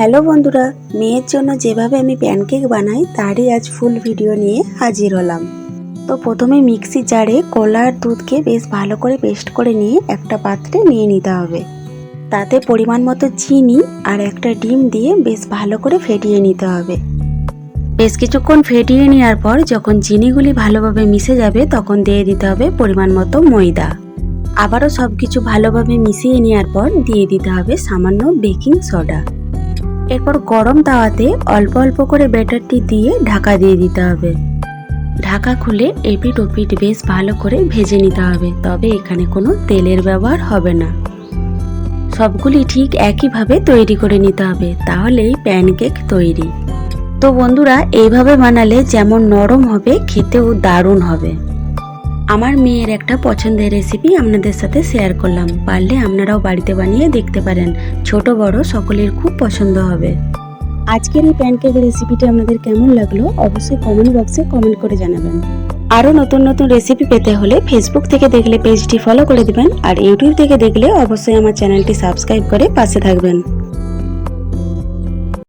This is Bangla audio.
হ্যালো বন্ধুরা, মেয়ের জন্য যেভাবে আমি প্যানকেক বানাই, তারই আজ ফুল ভিডিও নিয়ে হাজির হলাম। তো প্রথমে মিক্সি জারে কলা আর দুধকে বেশ ভালো করে পেস্ট করে নিয়ে একটা পাত্রে নিয়ে নিতে হবে। তাতে পরিমাণ মতো চিনি আর একটা ডিম দিয়ে বেশ ভালো করে ফেটিয়ে নিতে হবে। বেশ কিছুক্ষণ ফেটিয়ে নেওয়ার পর যখন চিনিগুলি ভালোভাবে মিশে যাবে, তখন দিয়ে দিতে হবে পরিমাণ মতো ময়দা। আবারও সব কিছু ভালোভাবে মিশিয়ে নেওয়ার পর দিয়ে দিতে হবে সামান্য বেকিং সোডা। এরপর গরম তাওয়াতে অল্প অল্প করে ব্যাটারটি দিয়ে ঢাকা দিয়ে দিতে হবে। ঢাকা খুলে এপিট ওপিট বেশ ভালো করে ভেজে নিতে হবে, তবে এখানে কোনো তেলের ব্যবহার হবে না। সবগুলি ঠিক একইভাবে তৈরি করে নিতে হবে, তাহলেই প্যানকেক তৈরি। তো বন্ধুরা, এইভাবে বানালে যেমন নরম হবে, খেতেও দারুণ হবে। আমার মেয়ের একটা পছন্দের রেসিপি আপনাদের সাথে শেয়ার করলাম। পারলে আপনারাও বাড়িতে বানিয়ে দেখতে পারেন। ছোট, বড় সকলের খুব পছন্দ হবে। আজকের এই প্যানকেক রেসিপিটি আপনাদের কেমন লাগল অবশ্যই কমেন্ট বক্সে কমেন্ট করে জানাবেন। আরও নতুন নতুন রেসিপি পেতে হলে ফেসবুক থেকে দেখলে পেজটি ফলো করে দিবেন। আর ইউটিউব থেকে দেখলে অবশ্যই আমার চ্যানেলটি সাবস্ক্রাইব করে পাশে থাকবেন।